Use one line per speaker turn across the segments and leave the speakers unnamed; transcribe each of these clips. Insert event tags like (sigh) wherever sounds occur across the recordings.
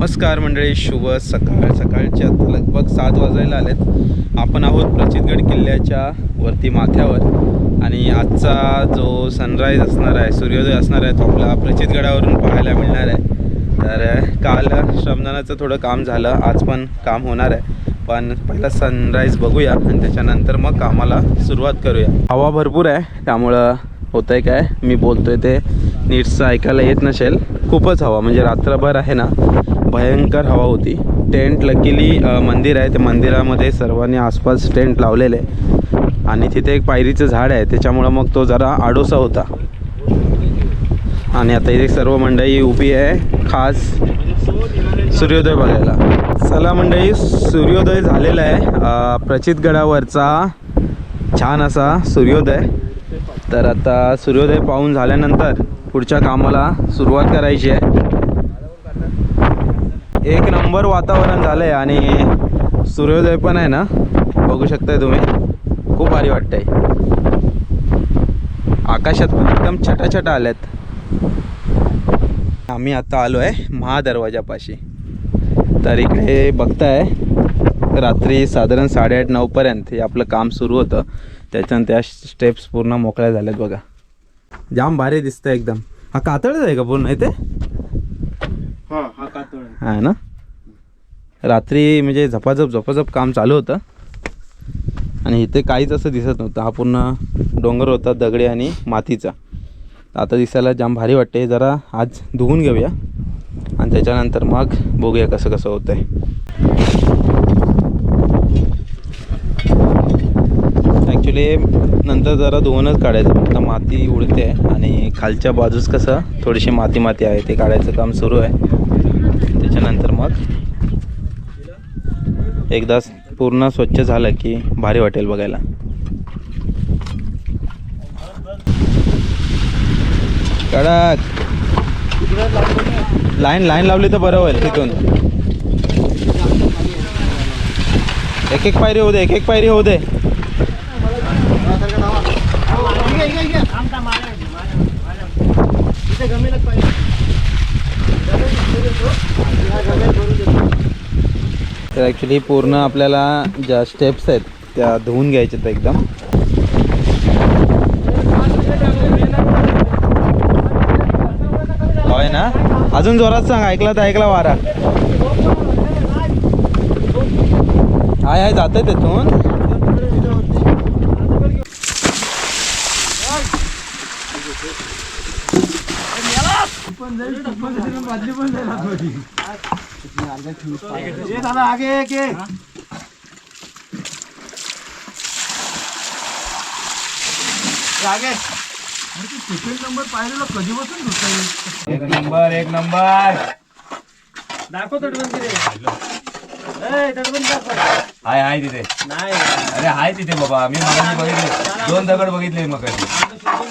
नमस्कार मंडळी शुभ सकाळ. सकाळच्या लगभग सात वाजायला आलेत. आपण आहोत प्रचितगड किल्ल्याच्या वरती माथ्यावर. आणि आजचा जो सनराईज असणार आहे सूर्योदय असणार आहे तो आपला प्रचितगडावरून पाहायला मिळणार आहे. तर काल श्रमदानाचं थोडं काम झालं आज पण काम होणार आहे. पण पहिला सनराईज बघूया आणि त्याच्यानंतर मग कामाला सुरुवात करूया. हवा भरपूर आहे त्यामुळं होतं आहे काय? मी बोलतोय ते नीटचं ऐकायला येत नसेल. खूपच हवा म्हणजे रात्रभर आहे ना भयंकर हवा होती. टेंट लकीली मंदिर आहे. त्या मंदिरामध्ये सर्वांनी आसपास टेंट लावलेले आहे. आणि तिथे एक पायरीचं झाड आहे. त्याच्यामुळं मग तो जरा आडोसा होता. आणि आता इथे सर्व मंडळी उभी आहे. खास सूर्योदय बघायला. चला मंडळी सूर्योदय झालेला आहे. प्रचितगडावरचा छान असा सूर्योदय. तर आता सूर्योदय पाहून झाल्यानंतर पुढच्या कामाला सुरुवात करायची आहे. एक नंबर वातावरण झालं आहे आणि सूर्योदय पण आहे ना? बघू शकताय तुम्ही. खूप भारी वाटतंय. आकाशात पण एकदम छटाछटा आल्यात. आम्ही आता आलो आहे महादरवाजापाशी. तर इकडे बघताय रात्री साधारण साडेआठ नऊपर्यंत हे आपलं काम सुरू होतं. त्याच्यानं त्या स्टेप्स पूर्ण मोकळ्या झाल्यात बघा. जाम भारी दिसतं एकदम. हा कातळच आहे का पूर्ण इथे?
कातळ आहे.
ना? रात्री म्हणजे झपाझप झपाझप काम चालू होतं. आणि इथे काहीच असं दिसत नव्हतं. हा पूर्ण डोंगर होता दगडी आणि मातीचा. आता दिसायला जाम भारी वाटते जरा आज धुवून घेऊया. आणि त्याच्यानंतर मग बघूया कसं कसं होतं आहे ॲक्च्युली नंतर जरा धुवूनच काढायचं. आता माती उडते आणि खालच्या बाजूस कसं थोडीशी माती माती आहे. ते काढायचं काम सुरू आहे. मग एकदा पूर्ण स्वच्छ झालं की भारी वाटेल बघायला. कडक. लाईन लाईन लावली तर बरं होईल तिथून. एक एक पायरी होऊ दे एक एक पायरी होऊ दे. तर ॲक्च्युली पूर्ण आपल्याला ज्या स्टेप्स आहेत त्या धुवून घ्यायच्यात एकदम. होय ना? अजून जोरात सांग ऐकला तर ऐकला वारा. हाय हाय आहे तिथून.
ये दादा आगे एक नंबर पाहिलेला कधी बसून एक नंबर एक नंबर. दाखव तटबंदी हाय हाय तिथे. नाही. अरे हाय तिथे बाबा. मी मगाशी बघितले. दोन दगड बघितले मग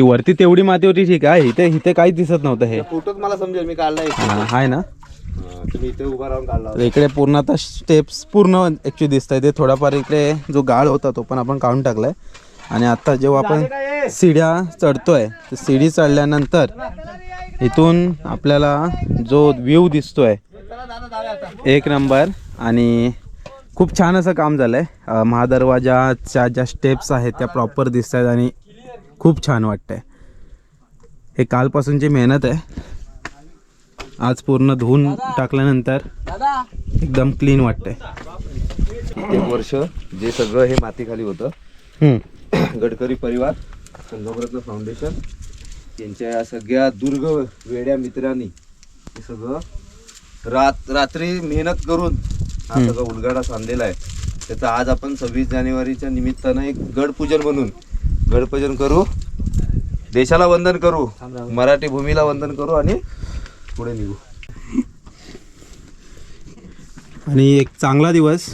वरती तेवढी माती होती ठीक आहे. इथे इथे काहीच दिसत नव्हतं हे.
फोटोच मला समजेल मी काढलाय
हा, आहे ना?
तुम्ही इथे उभा राहून काढला
तर इकडे पूर्ण आता स्टेप्स पूर्ण ॲक्च्युली दिसत आहे ते थोडाफार इकडे जो गाळ होता तो पण आपण काढून टाकलाय. आणि आता जेव्हा आपण सीड्या चढतोय तर सीडी चढल्यानंतर इथून आपल्याला जो व्ह्यू दिसतोय एक नंबर आणि खूप छान असं काम झालं आहे महादरवाजाच्या ज्या स्टेप्स आहेत त्या प्रॉपर दिसत आहेत आणि खूप छान वाटतंय. हे कालपासूनची मेहनत आहे. आज पूर्ण धुवून टाकल्यानंतर एकदम क्लीन वाटतंय.
एक वर्ष जे सगळं हे मातीखाली होतं.
हम्म. (clears throat)
गडकरी परिवार संगमरत्न फाउंडेशन यांच्या या सगळ्या दुर्ग वेड्या मित्रांनी हे सगळं रात रात्री मेहनत करून हा. सगळं उलगाडा सांधलेला आहे. त्याचं आज आपण सव्वीस जानेवारीच्या निमित्तानं एक गडपूजन म्हणून गडपूजन करू देशाला वंदन करू मराठी भूमीला वंदन करू आणि पुढे निघू.
आणि एक चांगला दिवस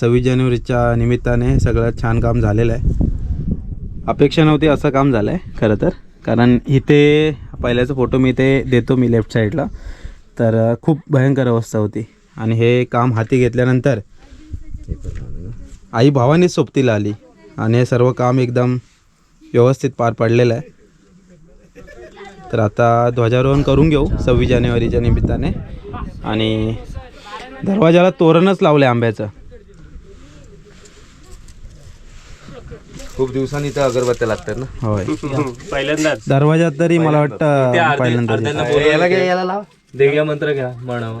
सव्वीस जानेवारीच्या निमित्ताने सगळं छान काम झालेलं आहे. अपेक्षा नव्हती असं काम झालं आहे खरं तर. कारण इथे पहिल्याचा फोटो मी इथे देतो मी लेफ्ट साईडला तर खूप भयंकर अवस्था होती. आणि हे काम हाती घेतल्यानंतर आई भावानेच सोबतीला आली. आणि हे सर्व काम एकदम व्यवस्थित पार पडलेलं आहे. तर आता ध्वजारोहण करून घेऊ सव्वीस जानेवारीच्या निमित्ताने. आणि दरवाजाला तोरणच लावलं आंब्याचं.
खूप दिवसांनी इथं अगरबत्त्या लागतात ना?
होय. (laughs)
पहिल्यांदाच.
दरवाजात तरी मला वाटतं पहिल्यांदा.
याला घ्या याला लावा.
देग्या मंत्र घ्या म्हणावं.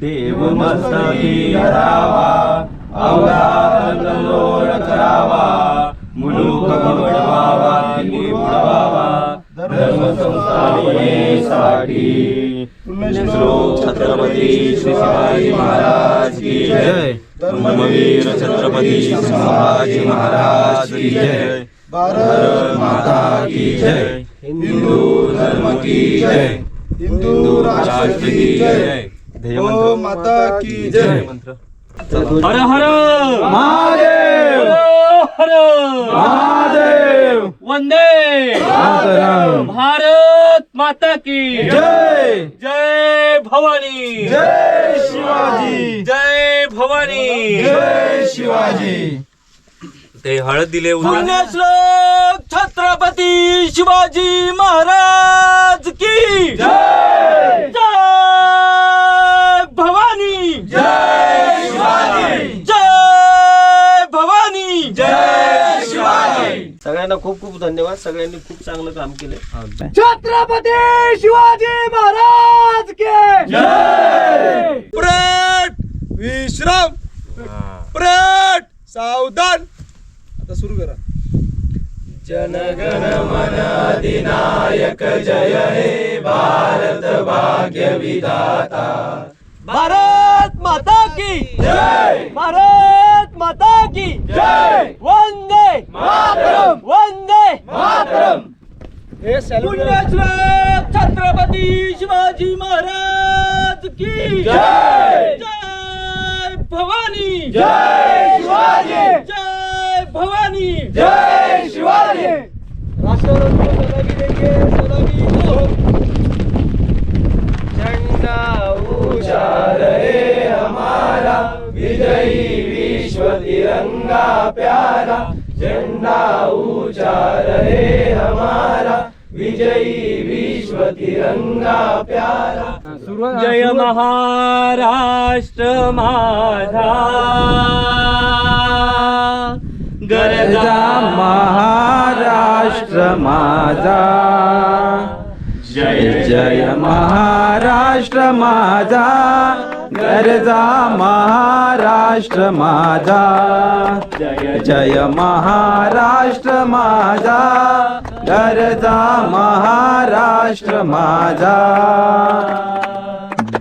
देव मस्तकी धरावा अवघा कल्लोळ करावा मुलुक बुडवावा बुडवावा धर्म संस्थापनेसाठी श्लोक छत्रपती श्री शिवाजी महाराज की जय. धर्मवीर छत्रपती संभाजी महाराज की जय. भारत माता की जय. हिंदू धर्म की जय. हिंदू राष्ट्र की जय.
माता की जय।
हर हर
महादेव।
हर
महादेव।
वंदे।
मातरम।
भारत माता की
जय।
जय भवानी।
जय शिवाजी।
जय भवानी।
जय शिवाजी।
ते हळद दिले
पुण्यश्लोक छत्रपती शिवाजी महाराज की
जय।
जय भवानी
जय शिवाजी
जय भवानी
जय शिवाजी
सगळ्यांना खूप खूप धन्यवाद. सगळ्यांनी खूप चांगलं काम केलं.
छत्रपती शिवाजी महाराज के जय!
प्रट विश्राम. प्रट सावधान. आता सुरू करा.
भारत माता की
जय!
भारत माता की
जय!
वंदे पुण्यश्लोक छत्रपती शिवाजी महाराज की
जय!
जय भवानी!
जय शिवाजी!
जय भवानी!
जय शिवाजी!
राष्ट्ररत्न देंगे सलामी दो झंडा ऊंचा
रहे हमारा विजयी विश्व तिरंगा प्यारा. झंडा ऊंचा रहे हमारा विजयी विश्व तिरंगा प्यारा।
जय महाराष्ट्र माझा
गरजा महाराष्ट्र माझा जय जय महाराष्ट्र माझा गरजा महाराष्ट्र माझा. जय जय महाराष्ट्र माझा. गरजा महाराष्ट्र माझा.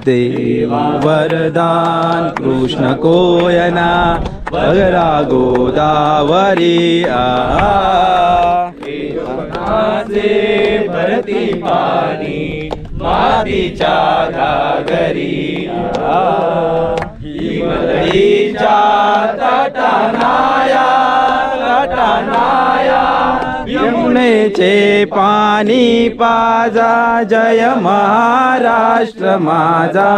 देवा वरदान कृष्ण कोयना वगरा गोदावरी आ. भरती पाणी मातीच्या घागरी. हिमलईच्या तटनाया तटनाया. यमुनेचे पाणी पाजा जय महाराष्ट्र माझा.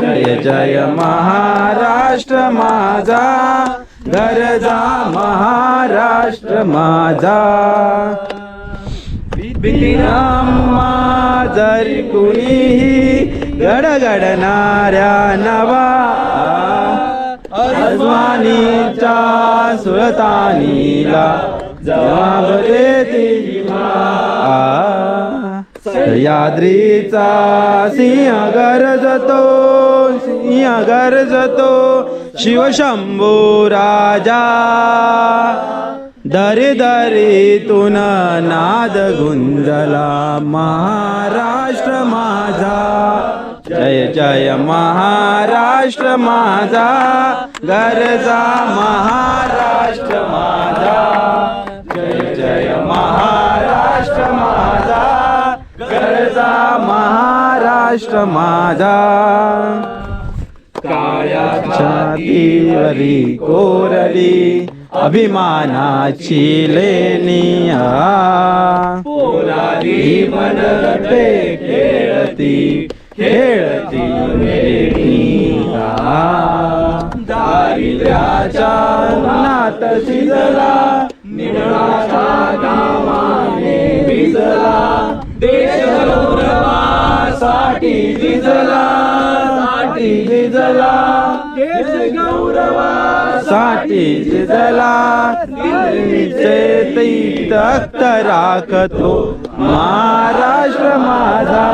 जय जय महाराष्ट्र माझा. गरजा महाराष्ट्र माझा. बिनामा जरी कुणीही गडगडणाऱ्या नवा अजमानीच्या सुरतानीला जवाब देती सह्याद्रीचा सिंह गरजतो सिंह गरजतो शिवशंभो राजा. दरे दरे तुन नाद गुंजला. महाराष्ट्र माझा. जय जय महाराष्ट्र माझा. गरजा महाराष्ट्र माझा. जय जय महाराष्ट्र माझा. गरजा महाराष्ट्र माझा. छातीवरी कोरली अभिमानाची लेनिया. पोलादी बनते खेळती खेळती लेनिया. दारिद्र्याच्या नात शिजला निळाचा कामाने भिजला देश गौरवासाठी झिजला साठी झिजला देश गौरवासाठी झिजला दिल्लीचे तख्त राखतो. महाराष्ट्र माझा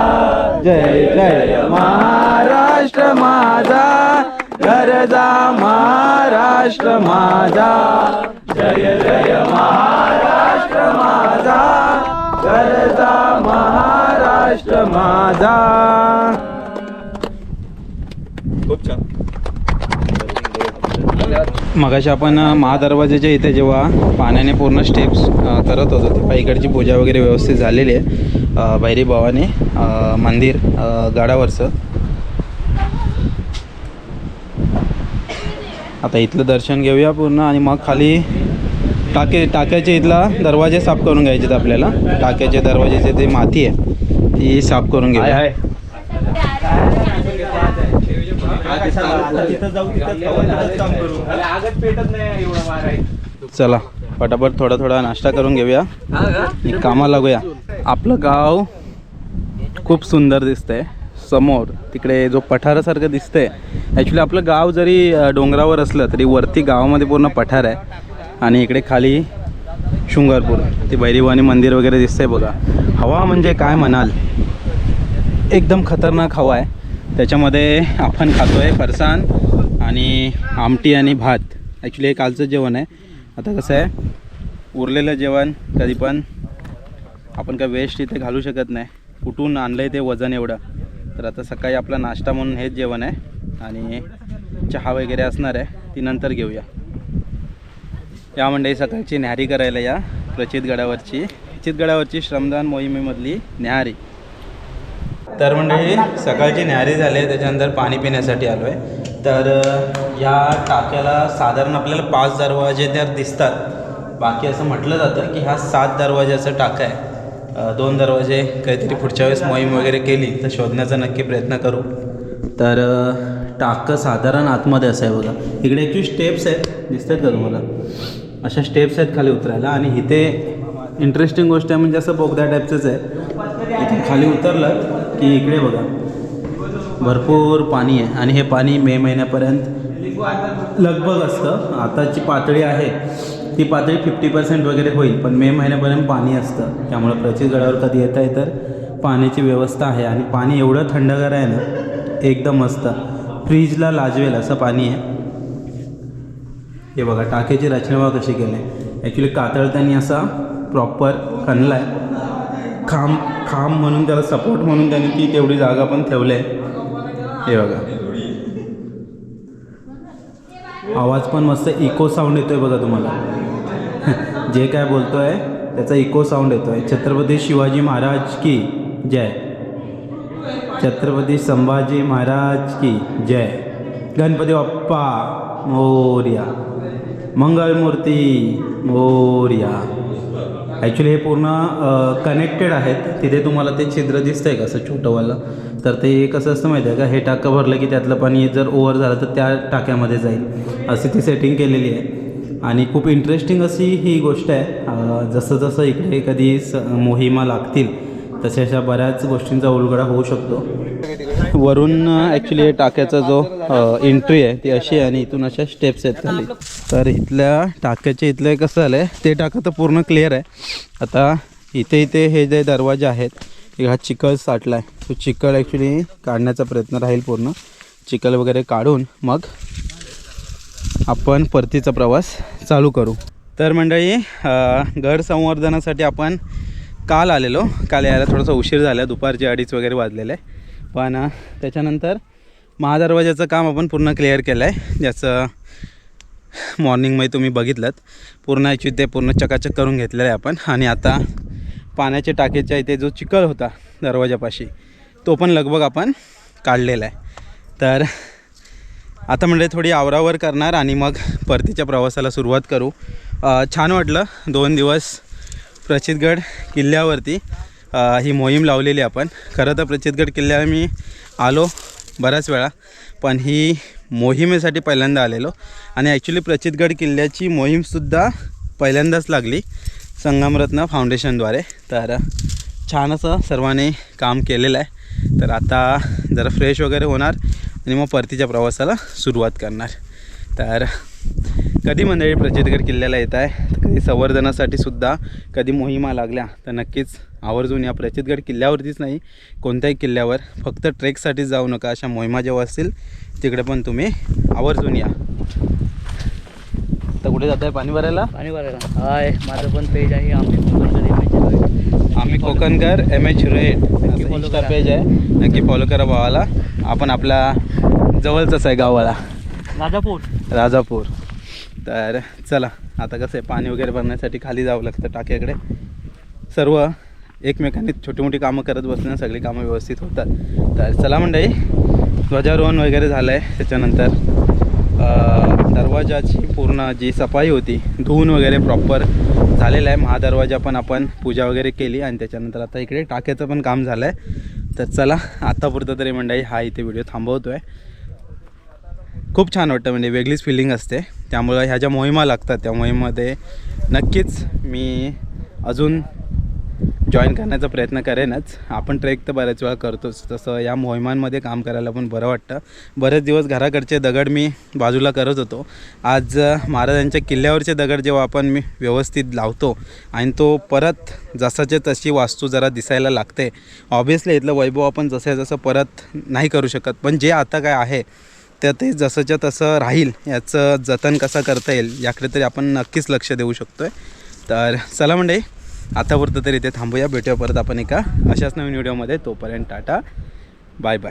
जय जय महाराष्ट्र माझा गरजा महाराष्ट्र माझा जय जय महाराष्ट्र माझा गरजा महाराष्ट्र माझा.
खूप छान.
मगाशी आपण अ, महादरवाजेच्या इथे जेव्हा पाण्याने पूर्ण स्टेप्स करत होतो तेव्हा इकडची पूजा वगैरे व्यवस्थित झालेली आहे. भैरी भवानी मंदिर गडावरचं. आता इथलं दर्शन घेऊया पूर्ण आणि मग खाली टाके टाक्याचे इथला दरवाजे साफ करून घ्यायचे आहेत आपल्याला. टाक्याचे दरवाजेचे ते माती आहे ती साफ करून
आहे
चला पटापट थोडा थोडा नाश्ता करून घेऊया. कामाला लागूया. आपलं गाव खूप सुंदर दिसतंय. समोर तिकडे जो पठारासारखं दिसतंय. ॲक्च्युली आपलं गाव जरी डोंगरावर असलं तरी वरती गावामध्ये पूर्ण पठार आहे. आणि इकडे खाली शृंगारपूर ते भैरवानी मंदिर वगैरे दिसतंय बघा. हवा म्हणजे काय म्हणाल? एकदम खतरनाक हवा आहे. त्याच्यामध्ये आपण खातो आहे फरसान आणि आमटी आणि भात. ॲक्च्युली हे कालचं जेवण आहे. आता कसं आहे उरलेलं जेवण कधी पण आपण काय वेस्ट इथे घालू शकत नाही. कुठून आणलं आहे ते वजन एवढं. तर आता सकाळी आपला नाश्ता म्हणून हेच जेवण आहे. आणि चहा वगैरे असणार आहे. ती नंतर घेऊया. या मंडळी सकाळची न्याहारी करायला या. प्रचितगडावरची. प्रचितगडावरची श्रमदान मोहिमेमधली न्याहारी. तर मंडळी सकाळची न्यारी झाली आहे त्याच्यानंतर पाणी पिण्यासाठी आलो आहे. तर या टाक्याला साधारण आपल्याला पाच दरवाजे तर दिसतात. बाकी असं म्हटलं जातं की हा सात दरवाजाचा टाका आहे. दोन दरवाजे काहीतरी पुढच्या वेळेस मोहीम वगैरे केली तर शोधण्याचा नक्की प्रयत्न करू. तर टाकं साधारण आतमध्ये असं आहे बघा. इकडे ॲक्च्युली स्टेप्स आहेत. दिसतात का तुम्हाला? अशा स्टेप्स आहेत खाली उतरायला आणि इथे इंटरेस्टिंग गोष्ट आहे म्हणजे असं बोगदा टाईपचंच आहे. इथे खाली उतरलं की इकडे बघा. भरपूर पाणी आहे. आणि हे पाणी मे महिन्यापर्यंत लगभग असतं. आताची पातळी आहे. ती पातळी फिफ्टी पर्सेंट वगैरे होईल. पण मे महिन्यापर्यंत पाणी असतं. त्यामुळे प्रचितगडावर कधी येता आहे तर पाण्याची व्यवस्था आहे. आणि पाणी एवढं थंडगार आहे ना एकदम मस्त. फ्रीजला लाजवेल असं पाणी आहे. हे बघा टाक्याची रचना कशी केली. आहे ॲक्च्युली कातळ त्यांनी असा प्रॉपर खणला आहे. खांब खांब म्हणून त्याला सपोर्ट म्हणून त्यांनी ती तेवढी जागा पण ठेवली आहे. हे बघा. आवाज पण मस्त इको साऊंड येतोय बघा तुम्हाला. (laughs) जे काय बोलतोय त्याचा इको साऊंड येतोय. छत्रपती शिवाजी महाराज की जय? छत्रपती संभाजी महाराज की जय? गणपती बाप्पा मोर्या. मंगलमूर्ती मोर्या. ॲक्च्युली हे पूर्ण कनेक्टेड आहेत. तिथे तुम्हाला ते छिद्र दिसतं आहे का असं छोटंवालं? तर ते कसं असतं माहिती आहे का? हे टाकं भरलं की त्यातलं पाणी जर ओव्हर झालं तर त्या टाक्यामध्ये जाईल. अशी ती सेटिंग केलेली आहे. आणि खूप इंटरेस्टिंग अशी ही गोष्ट आहे. जसं जसं इकडे कधी स मोहिमा लागतील तशा अशा बऱ्याच गोष्टींचा उलगडा होऊ शकतो. वरून ॲक्च्युली टाक्याचा जो एंट्री आहे ती अशी आहे आणि इथून अशा स्टेप्स आहेत खाली. तर इथल्या टाक्याच्या इथलं कसं झालं आहे ते टाकं तर पूर्ण क्लिअर आहे. आता इथे इथे हे जे दरवाजे आहेत हे हा चिखल साठला आहे तो चिखल ॲक्च्युली काढण्याचा प्रयत्न राहील पूर्ण. चिखल वगैरे काढून मग आपण परतीचा प्रवास चालू करू. तर मंडळी घर संवर्धनासाठी आपण काल आलेलो. काल यायला थोडासा उशीर झाला दुपारचे अडीच वगैरे वाजलेले. पण त्याच्यानंतर महादरवाज्याचं काम आपण पूर्ण क्लिअर केलं आहे ज्याचं मॉर्निंगमध्ये तुम्ही बघितलं पूर्ण याची ते पूर्ण चकाचक करून घेतलेलं आहे आपण. आणि आता पाण्याच्या टाकीच्या इथे जो चिखल होता दरवाजापाशी तो पण लगभग आपण काढलेला आहे. तर आता म्हणजे थोडी आवरावर करणार आणि मग परतीच्या प्रवासाला सुरुवात करू. छान वाटलं दोन दिवस प्रचितगड किल्ल्यावरती. ही मोहीम लावलेली आपण. खरं तर प्रचितगड किल्ल्याला मी आलो बऱ्याच वेळा पण ही मोहिमेसाठी पहिल्यांदा आलेलो. आणि ॲक्च्युली प्रचितगड किल्ल्याची मोहीमसुद्धा पहिल्यांदाच लागली संगमरत्न फाउंडेशनद्वारे. तर छान असं सर्वांनी काम केलेलं आहे. तर आता जरा फ्रेश वगैरे होणार आणि मग परतीच्या प्रवासाला सुरुवात करणार. तर कधी मंडळी प्रचितगड किल्ल्याला येत आहे? तर कधी संवर्धनासाठी सुद्धा कधी मोहिमा लागल्या तर नक्कीच आवर्जून या प्रचितगड किल्ल्यावरतीच नाही कोणत्याही किल्ल्यावर. फक्त ट्रेकसाठीच जाऊ नका अशा मोहिमा जेव्हा असतील तिकडे पण तुम्ही आवर्जून या. तर कुठे जात आहे पाणी भरायला?
पाणी भरायला. हाय माझं पण पेज आहे आम्ही कोकणकर
आम्ही Kokankar M H red. Page आहे. नक्की फॉलो करा भावाला. आपण आपला जवळचाच आहे गावाला.
राजापूर.
राजापूर. तर चला आता कसं आहे पाणी वगैरे भरण्यासाठी खाली जावं लागतं टाक्याकडे. सर्व एकमेकांनी छोटी मोठी कामं करत बसल्यानं सगळी कामं व्यवस्थित होतात. तर चला मंडळी ध्वजारोहण वगैरे झालं आहे त्याच्यानंतर दरवाजाची पूर्ण जी सफाई होती धुवून वगैरे प्रॉपर झालेलं आहे. महादरवाजा पण आपण पूजा वगैरे केली आणि त्याच्यानंतर आता इकडे टाक्याचं पण काम झालं आहे तर चला आत्तापुरतं तरी मंडळी हा इथे व्हिडिओ थांबवतो आहे खूप छान वाटतं म्हणजे वेगळीच फिलिंग असते. त्यामुळं ह्या ज्या मोहिमा लागतात त्या मोहिमेमध्ये नक्कीच मी अजून जॉईन करण्याचा प्रयत्न करेनच. आपण ट्रेक तर बऱ्याच वेळा करतोच तसं या मोहिमांमध्ये काम करायला पण बरं वाटतं. बरेच दिवस घराकडचे दगड मी बाजूला करत होतो. आज महाराजांच्या किल्ल्यावरचे दगड जेव्हा आपण मी व्यवस्थित लावतो आणि तो परत जसाच्या तशी वास्तू जरा दिसायला लागते. ऑब्वियसली इथलं वैभव आपण जसं जसं परत नाही करू शकत पण जे आता काय आहे तर ते जसंच्या तसं राहील याचं जतन कसं करता येईल याकडे तरी आपण नक्कीच लक्ष देऊ शकतो आहे तर चला म्हणजे आतापुरतं तरी इथे थांबूया भेटूया परत आपण एका अशाच नवीन व्हिडिओमध्ये. तोपर्यंत टाटा बाय बाय.